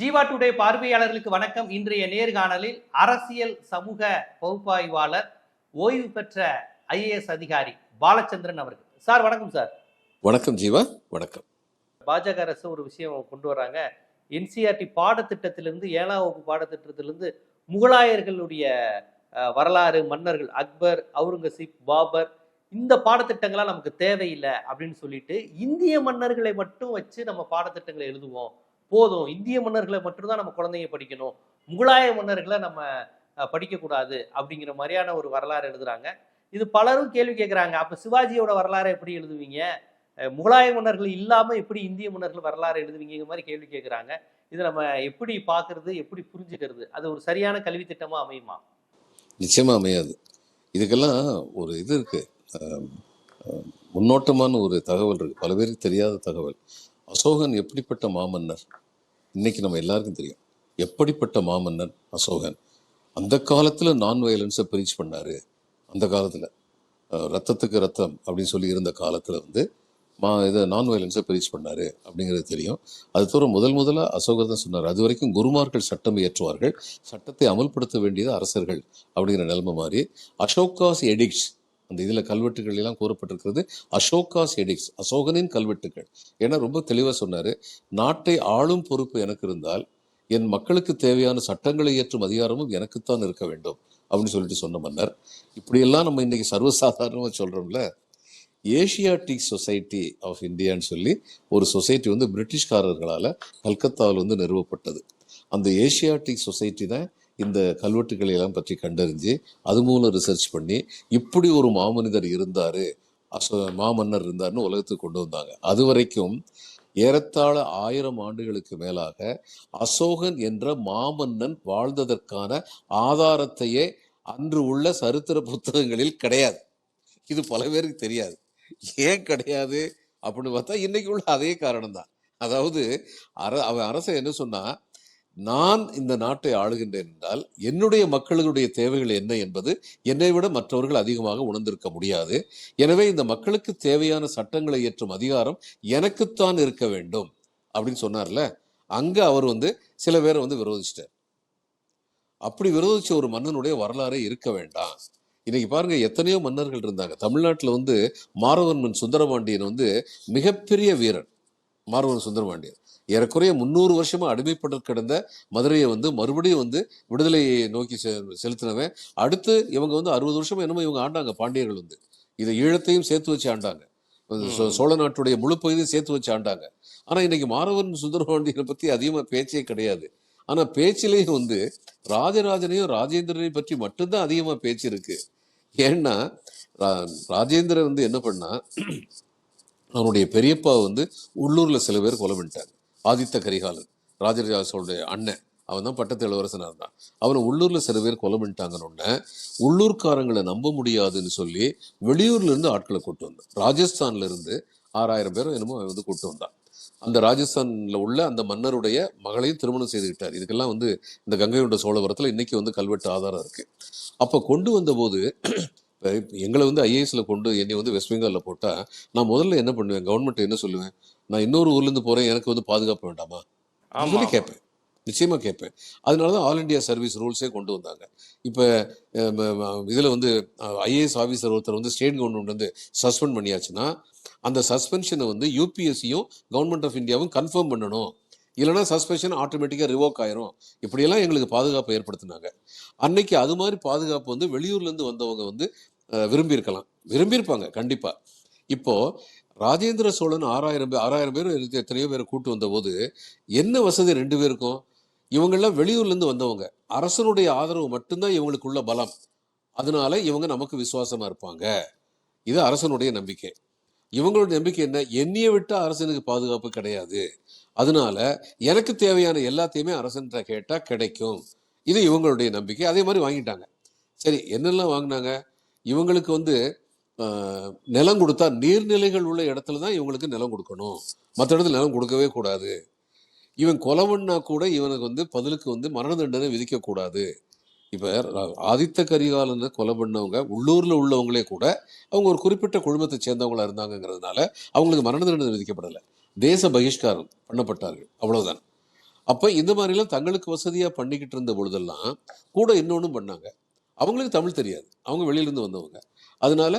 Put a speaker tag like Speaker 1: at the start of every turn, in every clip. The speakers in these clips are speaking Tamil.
Speaker 1: ஜீவா டுடே பார்வையாளர்களுக்கு வணக்கம். இன்றைய நேர்காணலில் அரசியல் சமூக பகுப்பாய்வாளர் ஓய்வு பெற்ற ஐஏஎஸ் அதிகாரி பாலச்சந்திரன் அவர்கள். சார் வணக்கம் சார்.
Speaker 2: வணக்கம் ஜீவா வணக்கம்.
Speaker 1: பாஜக அரசு ஒரு விஷயம் கொண்டு வராங்க. என்சிஆர்டி பாடத்திட்டத்திலிருந்து ஏழாம் வகுப்பு பாடத்திட்டத்திலிருந்து முகலாயர்களுடைய வரலாறு மன்னர்கள் அக்பர் அவுரங்கசீப் பாபர் இந்த பாடத்திட்டங்களாம் நமக்கு தேவையில்லை அப்படின்னு சொல்லிட்டு இந்திய மன்னர்களை மட்டும் வச்சு நம்ம பாடத்திட்டங்களை எழுதுவோம். போதும். இந்திய மன்னர்களை மட்டும்தான் நம்ம குழந்தைங்க படிக்கணும். முகலாய மன்னர்களை நம்ம படிக்கக்கூடாது அப்படிங்கிற மாதிரியான ஒரு வரலாறு எழுதுறாங்க. இது பலரும் கேள்வி கேட்குறாங்க அப்போ சிவாஜியோட வரலாறை எப்படி எழுதுவீங்க? முகலாய மன்னர்கள் இல்லாமல் எப்படி இந்திய மன்னர்கள் வரலாறு எழுதுவீங்கிற மாதிரி கேள்வி கேட்குறாங்க இதை நம்ம எப்படி பார்க்கறது எப்படி புரிஞ்சுக்கிறது? அது ஒரு சரியான கல்வி திட்டமாக அமையுமா?
Speaker 2: நிச்சயமாக அமையாது. இதுக்கெல்லாம் ஒரு இது இருக்கு. முன்னோட்டமான ஒரு தகவல் இருக்கு. பல பேருக்கு தெரியாத தகவல். அசோகன் எப்படிப்பட்ட மாமன்னர்? இன்னைக்கு நம்ம எல்லாருக்கும் தெரியும். எப்படிப்பட்ட மாமன்னன் அசோகன்? அந்த காலத்தில் நான் வயலன்ஸை பிரீச் பண்ணாரு. அந்த காலத்தில். ரத்தத்துக்கு ரத்தம் அப்படின்னு சொல்லி இருந்த காலத்தில் வந்து மா இதை நான் வயலன்ஸை பிரீச் பண்ணாரு அப்படிங்கிறது தெரியும். அது தவிர முதல் முதலாக அசோகர் தான் சொன்னார். அது வரைக்கும் குருமார்கள் சட்டம் இயற்றுவார்கள். சட்டத்தை அமல்படுத்த வேண்டியது அரசர்கள் அப்படிங்கிற நிலைமை மாதிரி அசோகாஸ் எடிக்ட்ஸ் அந்த இதில் கல்வெட்டுகள் எல்லாம் கூறப்பட்டிருக்கிறது. அசோகாஸ் எடிக்ஸ் அசோகனின் கல்வெட்டுகள். ஏன்னா ரொம்ப தெளிவாக சொன்னார் நாட்டை ஆளும் பொறுப்பு எனக்கு இருந்தால் என் மக்களுக்கு தேவையான சட்டங்களை இயற்றும் அதிகாரமும் எனக்குத்தான் இருக்க வேண்டும் அப்படின்னு சொல்லிட்டு சொன்ன மன்னர். இப்படியெல்லாம் நம்ம இன்றைக்கி சர்வசாதாரணமாக சொல்கிறோம்ல ஏஷியாட்டிக் சொசைட்டி ஆஃப் இந்தியான்னு சொல்லி ஒரு சொசைட்டி வந்து பிரிட்டிஷ்காரர்களால் கல்கத்தாவில் வந்து நிறுவப்பட்டது. அந்த ஏஷியாட்டிக் சொசைட்டி தான் இந்த கல்வெட்டுக்களை எல்லாம் பற்றி கண்டறிஞ்சு அது மூலம் ரிசர்ச் பண்ணி இப்படி ஒரு மாமனிதர் இருந்தார் அசோ மாமன்னர் இருந்தார்னு உலகத்துக்கு கொண்டு வந்தாங்க. அது வரைக்கும் ஏறத்தாழ ஆயிரம் ஆண்டுகளுக்கு மேலாக அசோகன் என்ற மாமன்னன் வாழ்ந்ததற்கான ஆதாரத்தையே அன்று உள்ள சரித்திர புத்தகங்களில் கிடையாது. இது பல பேருக்கு தெரியாது. ஏன் கிடையாது? அப்படின்னு பார்த்தா இன்னைக்கு உள்ள அதே காரணம் தான் அதாவது அர அவன் அரசன் என்ன சொன்னா நான் இந்த நாட்டை ஆளுகின்றேன் என்றால் என்னுடைய மக்களுடைய தேவைகள் என்ன என்பது என்னை விட மற்றவர்கள் அதிகமாக உணர்ந்திருக்க முடியாது. எனவே இந்த மக்களுக்கு தேவையான சட்டங்களை இயற்றும் அதிகாரம் எனக்குத்தான் இருக்க வேண்டும் அப்படின்னு சொன்னார்ல. அங்கே அவர் வந்து சில பேரை வந்து விரோதிச்சிட்டார். அப்படி விரோதிச்ச ஒரு மன்னனுடைய வரலாறே இருக்க வேண்டாம். இன்னைக்கு பாருங்க எத்தனையோ மன்னர்கள் இருந்தாங்க. தமிழ்நாட்டில் வந்து மாரவன்மன் சுந்தரபாண்டியன் வந்து மிகப்பெரிய வீரன் மாரவன் சுந்தரபாண்டியன். ஏறக்குறைய முந்நூறு வருஷமா அடிமைப்பட்டு கிடந்த மதுரையை வந்து மறுபடியும் வந்து விடுதலையை நோக்கி செலுத்தினவன். அடுத்து இவங்க வந்து அறுபது வருஷமா என்னமோ இவங்க ஆண்டாங்க பாண்டியர்கள் வந்து. இதை ஈழத்தையும் சேர்த்து வச்சு ஆண்டாங்க. சோழ நாட்டுடைய முழு பகுதியும் சேர்த்து வச்சு ஆண்டாங்க. ஆனா இன்னைக்கு மாரவன் சுந்தரபாண்டியனை பத்தி அதிகமா பேச்சே கிடையாது. ஆனா பேச்சிலேயும் வந்து ராஜராஜனையும் ராஜேந்திரனையும் பற்றி மட்டும்தான் அதிகமா பேச்சு இருக்கு. ஏன்னா ராஜேந்திரன் வந்து என்ன பண்ணா அவனுடைய பெரியப்பா வந்து உள்ளூர்ல சில பேர் கொலை பண்ணிட்டாங்க. ஆதித்த கரிகாலன் ராஜராஜ சோழனுடைய அண்ணன் அவன் தான் பட்டத்து இளவரசனாக இருந்தான். அவனை உள்ளூரில் சில பேர் கொலை பண்ணிட்டாங்கன்னு உள்ளூர்காரங்களை நம்ப முடியாதுன்னு சொல்லி வெளியூர்லேருந்து ஆட்களை கூட்டு வந்தான். ராஜஸ்தான்லேருந்து ஆறாயிரம் பேரும் என்னமோ அவன் வந்து கூட்டு வந்தான். அந்த ராஜஸ்தானில் உள்ள அந்த மன்னருடைய மகளையும் திருமணம் செய்துக்கிட்டார் இதுக்கெல்லாம் வந்து இந்த கங்கை கொண்ட சோழபுரத்துல இன்னைக்கு வந்து கல்வெட்டு ஆதாரம் இருக்குது அப்போ கொண்டு வந்த போது எங்களை வந்து ஐஏஎஸ்ல கொண்டு என்னை வந்து வெஸ்ட் பெங்கால்ல போட்டா நான் முதல்ல என்ன பண்ணுவேன்? கவர்மெண்ட் என்ன சொல்லுவேன்? நான் இன்னொரு ஊர்ல இருந்து போறேன் எனக்கு வந்து பாதுகாப்பு வேண்டாமா? சொல்லி கேட்பேன். நிச்சயமா கேட்பேன். அதனால தான் ஆல் இந்தியா சர்வீஸ் ரூல்ஸே கொண்டு வந்தாங்க. இப்போ இதில் வந்து ஐஏஎஸ் ஆஃபீஸர் ஒருத்தர் வந்து ஸ்டேட் கவர்மெண்ட் வந்து சஸ்பெண்ட் பண்ணியாச்சுன்னா அந்த சஸ்பென்ஷனை வந்து யூபிஎஸ்சியும் கவர்மெண்ட் ஆஃப் இந்தியாவும் கன்ஃபார்ம் பண்ணணும். இல்லைன்னா சஸ்பென்ஷன் ஆட்டோமேட்டிக்காக ரிவோக் ஆயிரும். இப்படியெல்லாம் எங்களுக்கு பாதுகாப்பு ஏற்படுத்தினாங்க. அன்னைக்கு அது மாதிரி பாதுகாப்பு வந்து வெளியூர்லேருந்து வந்தவங்க வந்து விரும்பியிருக்கலாம். விரும்பியிருப்பாங்க கண்டிப்பாக இப்போது ராஜேந்திர சோழன் ஆறாயிரம் பேர் ஆறாயிரம் பேர் எத்தனையோ பேரை கூட்டு வந்தபோது என்ன வசதி ரெண்டு பேருக்கும்? இவங்கெல்லாம் வெளியூர்லேருந்து வந்தவங்க. அரசனுடைய ஆதரவு மட்டும்தான் இவங்களுக்குள்ள பலம். அதனால இவங்க நமக்கு விசுவாசமாக இருப்பாங்க. இது அரசனுடைய நம்பிக்கை. இவங்களுடைய நம்பிக்கை என்ன? என்னையை விட்டு அரசனுக்கு பாதுகாப்பு கிடையாது. அதனால எனக்கு தேவையான எல்லாத்தையுமே அரசன்கிட்ட கேட்டால் கிடைக்கும். இது இவங்களுடைய நம்பிக்கை. அதே மாதிரி வாங்கிட்டாங்க. சரி என்னெல்லாம் வாங்கினாங்க? இவங்களுக்கு வந்து நிலம் கொடுத்தா நீர்நிலைகள் உள்ள இடத்துல தான் இவங்களுக்கு நிலம் கொடுக்கணும். மற்ற இடத்துல நிலம் கொடுக்கவே கூடாது. இவன் கொலவன்னா கூட இவனுக்கு வந்து பதிலுக்கு வந்து மரண தண்டனை விதிக்கக்கூடாது. இப்போ ஆதித்த கரிகாலனை கொலை பண்ணவங்க உள்ளூரில் உள்ளவங்களே கூட அவங்க ஒரு குறிப்பிட்ட குழுமத்தை சேர்ந்தவங்களா இருந்தாங்கங்கிறதுனால அவங்களுக்கு மரண தண்டனை விதிக்கப்படலை. தேச பகிஷ்காரம் பண்ணப்பட்டார்கள். அவ்வளோதான் அப்போ இந்த மாதிரிலாம் தங்களுக்கு வசதியாக பண்ணிக்கிட்டு இருந்த பொழுதெல்லாம் கூட இன்னொன்றும் பண்ணாங்க. அவங்களுக்கு தமிழ் தெரியாது. அவங்க வெளியிலிருந்து வந்தவங்க. அதனால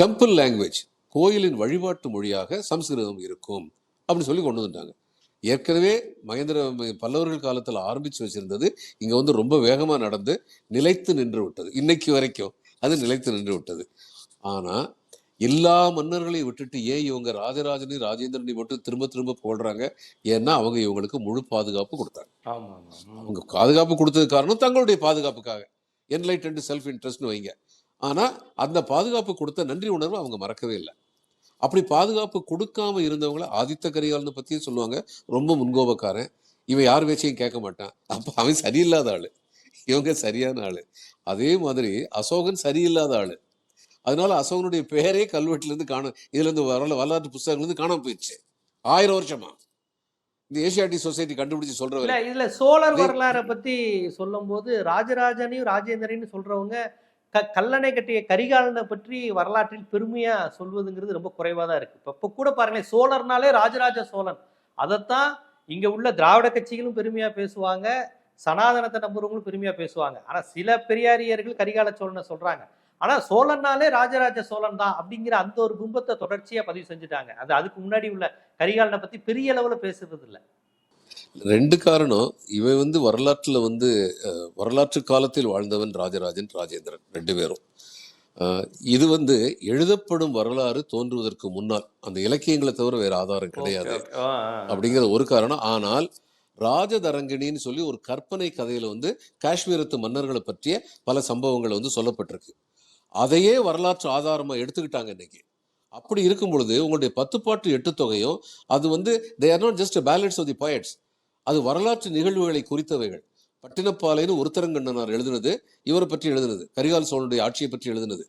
Speaker 2: டெம்பிள் லாங்குவேஜ் கோயிலின் வழிபாட்டு மொழியாக சம்ஸ்கிருதம் இருக்கும் அப்படின்னு சொல்லி கொண்டு வந்துட்டாங்க. ஏற்கனவே மகேந்திர பல்லவர்கள் காலத்தில் ஆரம்பித்து வச்சிருந்தது இங்கே வந்து ரொம்ப வேகமாக நடந்து நிலைத்து நின்று விட்டது. இன்னைக்கு வரைக்கும் அது நிலைத்து நின்று விட்டது. ஆனால் எல்லா மன்னர்களையும் விட்டுட்டு ஏன் இவங்க ராஜராஜனையும் ராஜேந்திரனையும் மட்டும் திரும்ப திரும்ப போடுறாங்க ஏன்னா அவங்க இவங்களுக்கு முழு பாதுகாப்பு கொடுத்தாங்க. அவங்க பாதுகாப்பு கொடுத்தது காரணம் தங்களுடைய பாதுகாப்புக்காக. என்லைட் செல்ஃப் இன்ட்ரெஸ்ட்னு வைங்க. ஆனா அந்த பாதுகாப்பு கொடுத்த நன்றி உணர்வு அவங்க மறக்கவே இல்லை. அப்படி பாதுகாப்பு கொடுக்காம இருந்தவங்கள ஆதித்த கரிகாலனை பத்தியும் சொல்லுவாங்க. ரொம்ப முன்கோபக்காரன். இவன் யார் பேச்சையும் கேட்க மாட்டான். அப்ப அவன் சரியில்லாத ஆளு. இவங்க சரியான ஆளு. அதே மாதிரி அசோகன் சரியில்லாத ஆளு. அதனால அசோகனுடைய பேரே கல்வெட்டுல இருந்து காண இதுல இருந்து வரல வரலாற்று புஸ்தகங்கள் இருந்து காணாம போயிடுச்சு. ஆயிரம் வருஷமா. இந்த ஏசியாட்டி சொசைட்டி கண்டுபிடிச்சு சொல்ற
Speaker 1: இல்ல
Speaker 2: வரைக்கும்
Speaker 1: இதுல சோழர் வரலாறை பத்தி சொல்லும்போது ராஜராஜனையும் ராஜேந்திரனையும் சொல்றவங்க க கல்லணை கட்டிய கரிகாலனை பற்றி வரலாற்றில் பெருமையா சொல்வதுங்கிறது ரொம்ப குறைவா தான் இருக்கு. இப்ப இப்ப கூட பாருங்களேன் சோழர்னாலே ராஜராஜ சோழன். அதைத்தான் இங்க உள்ள திராவிட கட்சிகளும் பெருமையா பேசுவாங்க சனாதனத்தை நம்புறவங்களும் பெருமையா பேசுவாங்க. ஆனா சில பெரியாரியர்கள் கரிகால சோழனை சொல்றாங்க. ஆனா சோழன்னாலே ராஜராஜ சோழன் தான் அப்படிங்கிற அந்த ஒரு பிம்பத்தை தொடர்ச்சியா பதிவு செஞ்சுட்டாங்க. அது அதுக்கு முன்னாடி உள்ள கரிகாலனை பத்தி பெரிய அளவுல பேசுறது இல்ல
Speaker 2: ரெண்டு காரணம். இவன் வந்து வரலாற்றுல வந்து வரலாற்று காலத்தில் வாழ்ந்தவன் ராஜராஜன் ராஜேந்திரன் ரெண்டு பேரும். இது வந்து எழுதப்படும் வரலாறு தோன்றுவதற்கு முன்னால். அந்த இலக்கியங்களை தவிர வேற ஆதாரம் கிடையாது. அப்படிங்கிற ஒரு காரணம். ஆனால் ராஜதரங்கிணின்னு சொல்லி ஒரு கற்பனை கதையில வந்து காஷ்மீரத்து மன்னர்களை பற்றிய பல சம்பவங்கள் வந்து சொல்லப்பட்டிருக்கு. அதையே வரலாற்று ஆதாரமாக எடுத்துக்கிட்டாங்க இன்னைக்கு. அப்படி இருக்கும் பொழுது உங்களுடைய பத்து பாட்டு எட்டு தொகையும் அது வந்து they are not just balance of the poets. அது வரலாற்று நிகழ்வுகளை குறித்தவைகள். பட்டினப்பாலைன்னு ஒருத்தரங்கண்ணனார் எழுதுனது இவரை பற்றி எழுதுனது கரிகால் சோழனுடைய ஆட்சியை பற்றி எழுதுனது.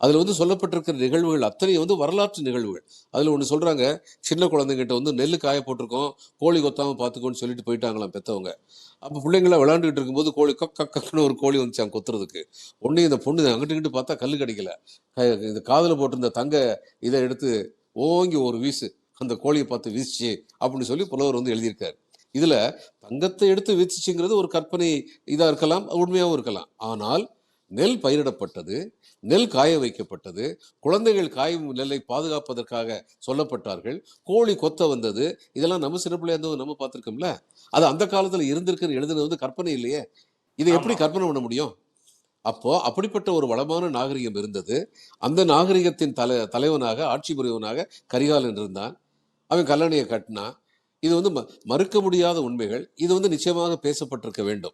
Speaker 2: அதில் வந்து சொல்லப்பட்டிருக்கிற நிகழ்வுகள் அத்தனையும் வந்து வரலாற்று நிகழ்வுகள். அதில் ஒன்று சொல்கிறாங்க சின்ன குழந்தைங்கிட்ட வந்து நெல் காய போட்டிருக்கோம் கோழி கொத்தாமல் பார்த்துக்கோன்னு சொல்லிட்டு போயிட்டாங்களாம் பெற்றவங்க அப்போ பிள்ளைங்களாம் விளாண்டுக்கிட்டு இருக்கும்போது கோழி கக் கக்குன்னு ஒரு கோழி வந்துச்சான் கொத்துறதுக்கு. ஒண்ணு இந்த பொண்ணு அங்கிட்டு இங்கிட்டு பார்த்தா கல் கிடைக்கல. இந்த காதில் போட்டிருந்த தங்க இதை எடுத்து ஓங்கி ஒரு வீசு அந்த கோழியை பார்த்து வீசிச்சு அப்படின்னு சொல்லி புலவர் வந்து எழுதியிருக்காரு. இதில் தங்கத்தை எடுத்து வீசிச்சுங்கிறது ஒரு கற்பனை இதாக இருக்கலாம் உண்மையாகவும் இருக்கலாம். ஆனால் நெல் பயிரிடப்பட்டது நெல் காய வைக்கப்பட்டது குழந்தைகள் காயும் நெல்லை பாதுகாப்பதற்காக சொல்லப்பட்டார்கள். கோழி கொத்த வந்தது. இதெல்லாம் நம்ம சிறப்புல இருந்தது நம்ம பார்த்திருக்கோம்ல. அது அந்த காலத்துல இருந்திருக்குன்னு எழுதுனது வந்து கற்பனை இல்லையே. இதை எப்படி. கற்பனை பண்ண முடியும்? அப்போ அப்படிப்பட்ட ஒரு வளமான நாகரிகம் இருந்தது. அந்த நாகரிகத்தின் தலை தலைவனாக ஆட்சி புரிவனாக கரிகாலன் இருந்தான். அவன் கல்லணையை கட்டினான். இது வந்து ம- மறுக்க முடியாத உண்மைகள். இது வந்து நிச்சயமாக பேசப்பட்டிருக்க வேண்டும்.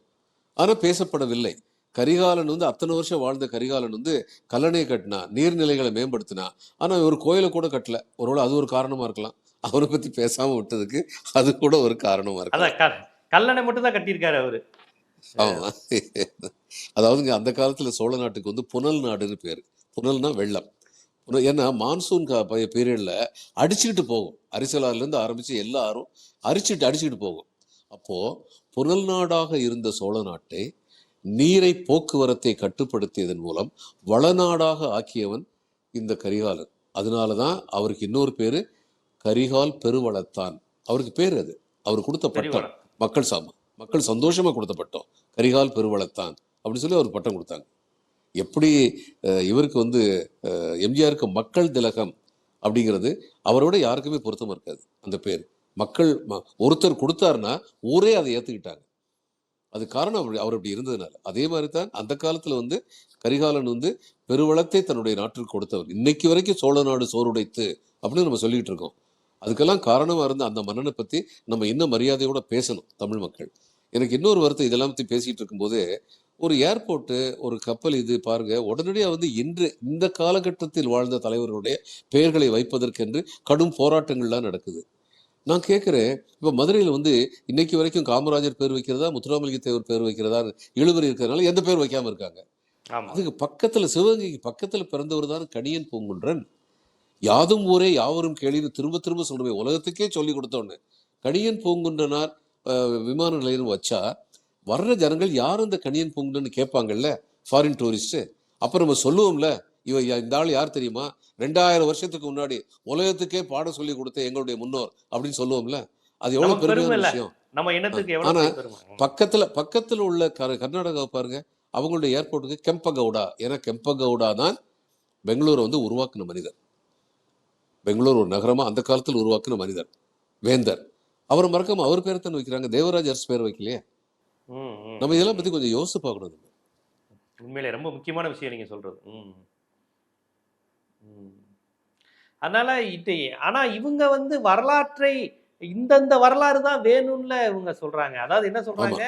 Speaker 2: ஆனா பேசப்படவில்லை. கரிகாலன் வந்து அத்தனை வருஷம் வாழ்ந்த கரிகாலன் வந்து கல்லணையை கட்டினா நீர்நிலைகளை மேம்படுத்தினா. ஆனா ஒரு கோயிலை கூட கட்டல. ஒருவேளை அது ஒரு காரணமா இருக்கலாம். அவரை பத்தி பேசாம விட்டதுக்கு அது கூட ஒரு காரணமா இருக்கலாம்.
Speaker 1: கல்லணை மட்டும் தான் கட்டியிருக்காரு அவரு.
Speaker 2: ஆமா. அதாவதுங்க அந்த காலத்துல சோழ நாட்டுக்கு வந்து புனல் நாடுன்னு பேரு. புனல்னா வெள்ளம். ஏன்னா மான்சூன் கா பீரியட்ல அடிச்சுக்கிட்டு போகும். அரிசலார்ல இருந்து ஆரம்பிச்சு எல்லாரும் அரிச்சிட்டு அடிச்சுக்கிட்டு போகும். அப்போ புனல் நாடாக இருந்த சோழ நாட்டை நீரை போக்குவரத்தை கட்டுப்படுத்தியதன் மூலம் வளநாடாக ஆக்கியவன் இந்த கரிகாலன். அதனாலதான் அவருக்கு இன்னொரு பேரு கரிகால் பெருவளத்தான். அவருக்கு பேர் அது. அவர் கொடுத்த பட்டம். மக்கள் சாம. மக்கள் சந்தோஷமா கொடுத்த பட்டம். கரிகால் பெருவளத்தான் அப்படின்னு சொல்லி அவர் பட்டம் கொடுத்தாங்க. எப்படி இவருக்கு வந்து எம்ஜிஆருக்கு மக்கள் திலகம் அப்படிங்கிறது அவரோட யாருக்குமே பொருத்தமா இருக்காது. அந்த பேர். மக்கள் ம- ஒருத்தர் கொடுத்தாருன்னா ஊரே அதை ஏத்துக்கிட்டாங்க. அது காரணம் அப்படி அவர் அப்படி இருந்ததுனால. அதே மாதிரி தான் அந்த காலத்தில் வந்து கரிகாலன் வந்து பெருவளத்தை தன்னுடைய நாட்டிற்கு கொடுத்தவர். இன்னைக்கு வரைக்கும் சோழ நாடு சோறுடைத்து அப்படின்னு நம்ம சொல்லிட்டு இருக்கோம். அதுக்கெல்லாம் காரணமாக இருந்த அந்த மன்னனை பற்றி நம்ம இன்னும் மரியாதையோட பேசணும் தமிழ் மக்கள். எனக்கு இன்னொரு வருத்தம் இதெல்லாம் பற்றி பேசிகிட்டு இருக்கும்போது ஒரு ஏர்போர்ட்டு ஒரு கப்பல் இது பாருங்க உடனடியாக வந்து இன்று இந்த காலகட்டத்தில் வாழ்ந்த தலைவர்களுடைய பெயர்களை வைப்பதற்கென்று கடும் போராட்டங்கள்லாம் நடக்குது. நான் கேட்குறேன் இப்போ மதுரையில் வந்து இன்னைக்கு வரைக்கும் காமராஜர் பேர் வைக்கிறதா முத்துராமலிங்க தேவர் பேர் வைக்கிறதா இழுபறி இருக்கிறதுனால எந்த பேர் வைக்காம இருக்காங்க? அதுக்கு பக்கத்துல சிவகங்கைக்கு பக்கத்துல பிறந்தவர் தான் கணியன் பூங்குன்றன். யாதும் ஊரே யாவரும் கேளின்னு திரும்ப திரும்ப சொல்றேன் உலகத்துக்கே சொல்லி கொடுத்தோன்னு. கணியன் பூங்குன்றனார் விமான நிலையம் வச்சா வர்ற ஜனங்கள் யார் இந்த கணியன் பூங்குன்றன்னு கேட்பாங்கல்ல? ஃபாரின் டூரிஸ்ட் அப்ப நம்ம சொல்லுவோம்ல இவ இந்த ஆள் யார் தெரியுமா? ரெண்டாயிரம் வருஷத்துக்கு முன்னாடி உலகத்துக்கே பாடம் சொல்லி கொடுத்த எங்களுடைய முன்னோர் அப்படின்னு சொல்லுவோம்ல. அது எவ்வளவு பெருமையான. விஷயம். ஆனா. பக்கத்துல பக்கத்துல உள்ள கர் கர்நாடகாவை பாருங்க. அவங்களுடைய ஏர்போர்ட்டுக்கு கெம்பகவுடா ஏன்னா கெம்பகவுடா தான் பெங்களூரை வந்து உருவாக்குன மனிதர். பெங்களூர் ஒரு நகரமா அந்த காலத்தில் உருவாக்குன மனிதர். வேந்தர். அவரை மறக்காம அவர் பேரை தான் வைக்கிறாங்க? தேவராஜ் அரசு பேர் வைக்கலையே? நம்ம இதெல்லாம். பத்தி கொஞ்சம் யோசிச்சு பார்க்கணும்.
Speaker 1: உண்மையிலே ரொம்ப முக்கியமான விஷயம் நீங்க சொல்றது. அதனால இது ஆனா இவங்க வந்து வரலாற்றை இந்தந்த வரலாறு தான் வேணும்ல இவங்க சொல்றாங்க. அதாவது என்ன சொல்றாங்க?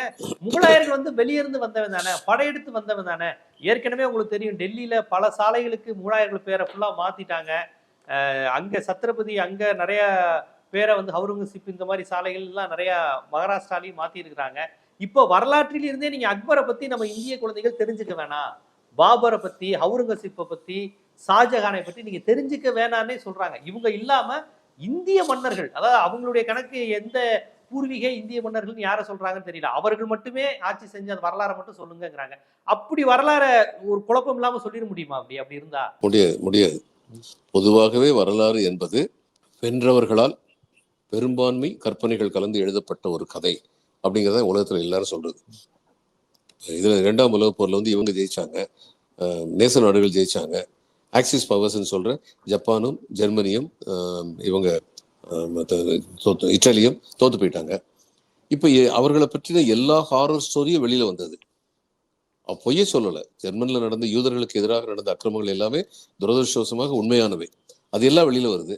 Speaker 1: முகலாயர்கள் வந்து வெளியிருந்து வந்தவன் தானே படையெடுத்து வந்தவன் தானே. ஏற்கனவே உங்களுக்கு தெரியும் டெல்லியில பல சாலைகளுக்கு முகலாயர்கள் பேரை ஃபுல்லா மாத்திட்டாங்க. அங்க சத்ரபதி அங்க நிறைய பேரை வந்து ஹவுரங்கசீப் இந்த மாதிரி சாலைகள் எல்லாம் நிறைய மகாராஷ்டிராலையும் மாத்தி இருக்கிறாங்க இப்போ வரலாற்றில் இருந்தே நீங்க அக்பரை பத்தி நம்ம இந்திய குழந்தைகள் தெரிஞ்சுக்க வேணாம். பாபரை பத்தி ஹவுரங்கசீப்பை பத்தி ஷாஜஹானை பற்றி நீங்க தெரிஞ்சுக்க வேணான்னே சொல்றாங்க. இவங்க இல்லாம இந்திய மன்னர்கள் அதாவது அவங்களுடைய கணக்கு எந்த பூர்வீக இந்திய மன்னர்கள்னு யாரை சொல்றாங்கன்னு தெரியல. அவர்கள் மட்டுமே ஆட்சி செஞ்ச அந்த வரலாறை மட்டும் சொல்லுங்கங்கிறாங்க. அப்படி வரலாற ஒரு குழப்பம் இல்லாம சொல்லிட முடியுமா அப்படி? அப்படி இருந்தா?
Speaker 2: முடியாது முடியாது. பொதுவாகவே வரலாறு என்பது வென்றவர்களால் பெரும்பான்மை கற்பனைகள் கலந்து எழுதப்பட்ட ஒரு கதை அப்படிங்கிறத உலகத்தில் எல்லாரும் சொல்றது. இதுல இரண்டாம் உலகப் போர்ல வந்து இவங்க ஜெயிச்சாங்க. நேச நாடுகள் ஜெயிச்சாங்க. ஆக்சிஸ் பவர்ஸ்ன்னு சொல்ற ஜப்பானும் ஜெர்மனியும் இவங்க தோத்து இத்தாலியும் தோத்து போயிட்டாங்க. இப்போ அவர்களை பற்றின எல்லா ஹாரர் ஸ்டோரியும் வெளியில வந்தது. பொய்யே சொல்லல. ஜெர்மன்ல நடந்த யூதர்களுக்கு எதிராக நடந்த அக்கிரமங்கள் எல்லாமே துரதிருஷ்டவசமாக உண்மையானவை. அது எல்லாம் வெளியில வருது.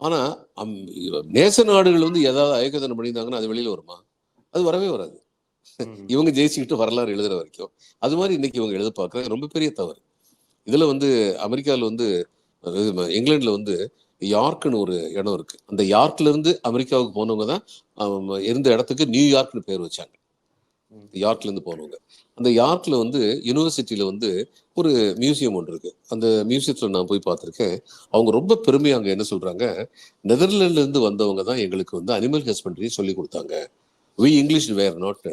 Speaker 2: ஆனா அம், நேச நாடுகள் வந்து ஏதாவது ஐக்கதனம் பண்ணியிருந்தாங்கன்னா அது வெளியில வருமா? அது வரவே வராது. இவங்க ஜெயிச்சுக்கிட்டு வரலாறு எழுதுற வரைக்கும். அது மாதிரி இன்னைக்கு இவங்க எழுத பார்க்கறது ரொம்ப பெரிய தவறு. இதுல வந்து அமெரிக்காவில் வந்து இங்கிலாந்துல வந்து யார்க்னு ஒரு இடம் இருக்கு. அந்த யார்க்ல இருந்து அமெரிக்காவுக்கு போனவங்க தான் இருந்த இடத்துக்கு நியூயார்க்னு பேர் வச்சாங்க.
Speaker 1: ம்.
Speaker 2: யார்க்ல இருந்து போனவங்க. அந்த யார்க்ல வந்து யூனிவர்சிட்டியில வந்து ஒரு மியூசியம் ஒன்று இருக்கு. அந்த மியூசியத்துல நான் போய் பார்த்திருக்கேன். அவங்க ரொம்ப பெருமையா அங்க என்ன சொல்றாங்க? நெதர்லாண்ட்ல இருந்து வந்தவங்க தான் எங்களுக்கு வந்து அனிமல் ஹஸ்பண்டரி சொல்லி கொடுத்தாங்க. We English were not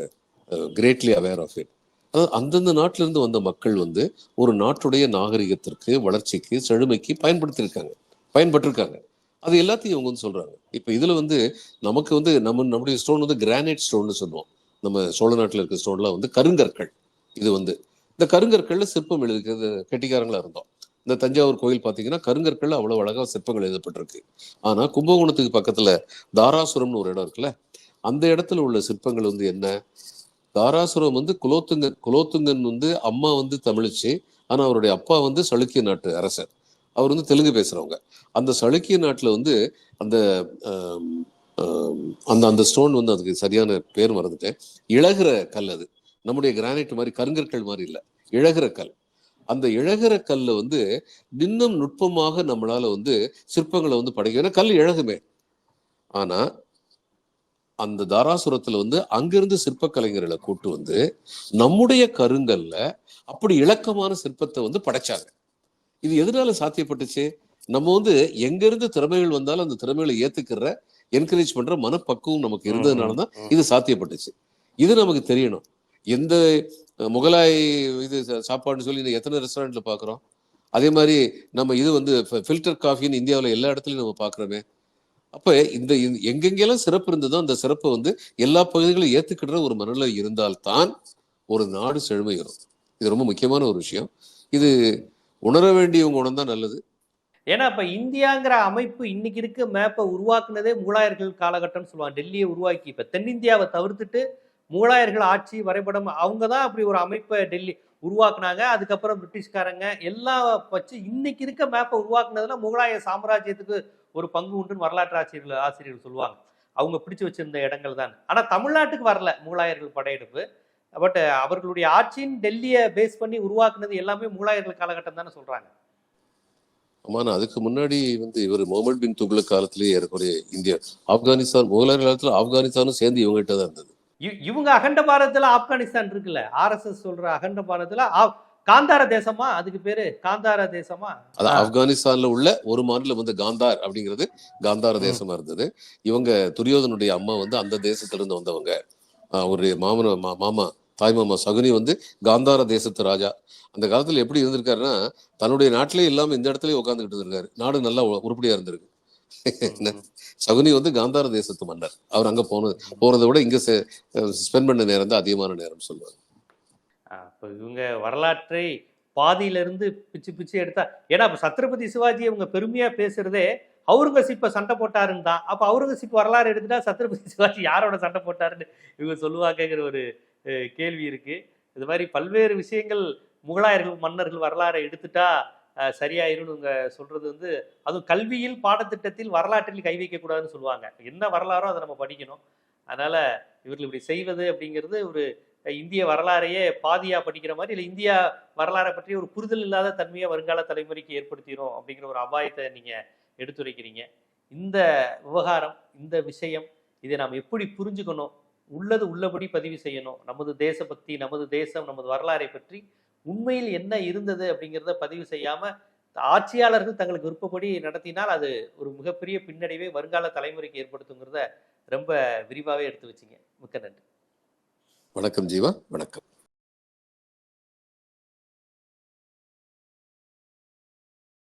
Speaker 2: greatly aware of it அதாவது அந்தந்த நாட்டிலிருந்து வந்த மக்கள் வந்து ஒரு நாட்டுடைய நாகரிகத்திற்கு வளர்ச்சிக்கு செழுமைக்கு பயன்படுத்தியிருக்காங்க. பயன்பட்டிருக்காங்க அது எல்லாத்தையும் இவங்க வந்து சொல்றாங்க. இப்போ இதுல வந்து நமக்கு வந்து நம்ம நம்முடைய ஸ்டோன் வந்து கிரானைட் ஸ்டோன்னு சொல்லுவோம். நம்ம சோழ நாட்டில் இருக்கிற ஸ்டோன்லாம் வந்து கருங்கற்கள். இது வந்து இந்த கருங்கற்கள்ல சிற்பம் எழுதுக்கிறது கெட்டிக்காரங்களா இருந்தோம். இந்த தஞ்சாவூர் கோயில் பார்த்தீங்கன்னா கருங்கற்கள் அவ்வளோ அழகாக சிற்பங்கள் எழுதப்பட்டிருக்கு. ஆனால் கும்பகோணத்துக்கு பக்கத்தில் தாராசுரம்னு ஒரு இடம் இருக்குல்ல அந்த இடத்துல உள்ள சிற்பங்கள் வந்து என்ன? தாராசுரம் வந்து குலோத்துங்கன் குலோத்துங்கன் வந்து அம்மா வந்து தமிழிச்சு ஆனா அவருடைய அப்பா வந்து சளுக்கிய நாட்டு அரசர். அவர் வந்து தெலுங்கு பேசுறவங்க. அந்த சளுக்கிய நாட்டுல வந்து அந்த அந்த அந்த ஸ்டோன் வந்து அதுக்கு சரியான பேர் மறந்துட்டேன். இழகிற கல் அது. நம்முடைய கிரானைட் மாதிரி கருங்கற்கள் மாதிரி இல்லை. இழகிற கல். அந்த இழகிற கல்ல வந்து இன்னும் நுட்பமாக நம்மளால வந்து சிற்பங்களை வந்து படைக்க ஏன்னா கல் இழகுமே. ஆனா அந்த தாராசுரத்துல வந்து அங்கிருந்து சிற்ப கலைஞர்களை கூட்டு வந்து நம்முடைய கருங்கல்ல அப்படி இலக்கமான சிற்பத்தை வந்து படைச்சாங்க. இது எதனால சாத்தியப்பட்டுச்சு? நம்ம வந்து எங்க இருந்து திறமைகள் வந்தாலும் அந்த திறமைகளை ஏத்துக்கிற என்கரேஜ் பண்ற மனப்பக்குவம் நமக்கு இருந்ததுனால தான் இது சாத்தியப்பட்டுச்சு. இது நமக்கு தெரியணும். எந்த முகலாய் இது சாப்பாடுன்னு சொல்லி எத்தனை ரெஸ்டாரண்ட்ல பாக்குறோம்? அதே மாதிரி நம்ம இது வந்து ஃபில்டர் காஃபின்னு இந்தியாவுல எல்லா இடத்துலயும் நம்ம பாக்குறோமே. அப்போ இந்த எங்கெங்கெல்லாம் சிறப்பு இருந்ததோ அந்த சிறப்பை வந்து எல்லா பகுதிகளும் ஏத்துக்கிற ஒரு மனநிலை இருந்தால்தான் ஒரு நாடு செழுமையிடும் இது ரொம்ப முக்கியமான ஒரு விஷயம். இது உணர வேண்டியவங்க உணர்ந்தா நல்லது.
Speaker 1: ஏன்னா இப்போ இந்தியாங்கிற அமைப்பு இன்னைக்கு இருக்க மேப்பை உருவாக்குனதே முகலாயர்கள் காலகட்டம்னு சொல்லுவாங்க. டெல்லியை உருவாக்கி இப்போ தென்னிந்தியாவை தவிர்த்துட்டு முகலாயர்கள் ஆட்சி வரைபடம் அவங்க தான் அப்படி ஒரு அமைப்பை டெல்லி உருவாக்குனாங்க. அதுக்கப்புறம் பிரிட்டிஷ்காரங்க எல்லாம் வச்சு இன்னைக்கு இருக்க மேப்பை உருவாக்குனதுல முகலாய சாம்ராஜ்யத்துக்கு ஒரு பங்கு உண்டுன்னு வரலாற்று ஆசிரியர்கள் ஆசிரியர்கள் சொல்லுவாங்க. அவங்க பிடிச்சு வச்சிருந்த இடங்கள் தான். ஆனா தமிழ்நாட்டுக்கு வரல முகலாயர்கள் படையெடுப்பு. பட் அவர்களுடைய ஆட்சியின் டெல்லியை பேஸ் பண்ணி உருவாக்குனது எல்லாமே முகலாயர்கள் காலகட்டம் தானே சொல்றாங்க.
Speaker 2: ஆமா நான் அதுக்கு முன்னாடி வந்து இவர் முகமது பின் துக்ளக் காலத்திலேயே ஏறக்குறைய இந்தியா ஆப்கானிஸ்தான் முகலாயர் காலத்துல ஆப்கானிஸ்தானும் சேர்ந்து இவங்ககிட்ட தான் இருந்தது.
Speaker 1: இவங்க அகண்ட பாரதத்துல ஆப்கானிஸ்தான் இருக்குல்ல. ஆர்எஸ்எஸ் சொல்ற அகண்ட பாரதத்துல காந்தார தேசமா? அதுக்கு பேரு காந்தார தேசமா?
Speaker 2: அது. ஆப்கானிஸ்தான்ல உள்ள ஒரு மாநிலம் வந்து காந்தார் அப்படிங்கிறது காந்தார. தேசமா இருந்தது. இவங்க துரியோதனுடைய அம்மா வந்து அந்த தேசத்துல இருந்து வந்தவங்க ஒரு மாமன மாமா தாய் மாமா சகுனி வந்து காந்தார தேசத்து ராஜா. அந்த காலத்துல எப்படி இருந்திருக்காருன்னா தன்னுடைய நாட்டிலே இல்லாம இந்த இடத்துல உட்காந்துக்கிட்டு இருந்திருக்காரு. நாடு நல்லா உருப்படியா இருந்திருக்கு? சகுனி வந்து காந்தார தேசத்து மன்னர். அவர் அங்க போனது போறதை விட இங்க ஸ்பெண்ட் பண்ண நேரம் தான் அதிகமான நேரம் சொல்லுவார்
Speaker 1: இப்போ இவங்க வரலாற்றை பாதியிலிருந்து பிச்சு பிச்சு எடுத்தா ஏன்னா இப்போ சத்ரபதி சிவாஜி இவங்க பெருமையாக பேசுகிறதே அவுரங்கசீப்பை சண்டை போட்டாருன்னு தான். அப்போ அவுரங்கசீப் வரலாறு எடுத்துட்டா சத்ரபதி சிவாஜி யாரோட சண்டை போட்டாருன்னு இவங்க சொல்லுவாங்கங்கிற ஒரு கேள்வி இருக்குது இது மாதிரி பல்வேறு விஷயங்கள் முகலாயர்கள் மன்னர்கள் வரலாறை எடுத்துட்டா சரியாயிரும்னு இவங்க சொல்கிறது வந்து அதுவும் கல்வியில் பாடத்திட்டத்தில் வரலாற்றில் கை வைக்கக்கூடாதுன்னு சொல்லுவாங்க. என்ன வரலாறோ அதை நம்ம படிக்கணும். அதனால் இவர்கள் இப்படி செய்வது அப்படிங்கிறது ஒரு இந்திய வரலாறையே பாதியா படிக்கிற மாதிரி இல்லை இந்தியா வரலாறை பற்றி ஒரு புரிதல் இல்லாத தன்மையை வருங்கால தலைமுறைக்கு ஏற்படுத்திடும் அப்படிங்கிற ஒரு அபாயத்தை நீங்க எடுத்துரைக்கிறீங்க. இந்த விவகாரம் இந்த விஷயம் இதை நாம் எப்படி புரிஞ்சுக்கணும்? உள்ளது உள்ளபடி பதிவு செய்யணும். நமது தேசபக்தி நமது தேசம் நமது வரலாறை பற்றி உண்மையில் என்ன இருந்தது அப்படிங்கிறத பதிவு செய்யாம ஆட்சியாளர்கள் தங்களுக்கு விருப்பப்படி நடத்தினால் அது ஒரு மிகப்பெரிய பின்னடைவை வருங்கால தலைமுறைக்கு ஏற்படுத்துங்கிறத ரொம்ப விரிவாகவே எடுத்து வச்சிங்க. மிக்க நன்றி.
Speaker 2: வணக்கம் ஜீவா வணக்கம்.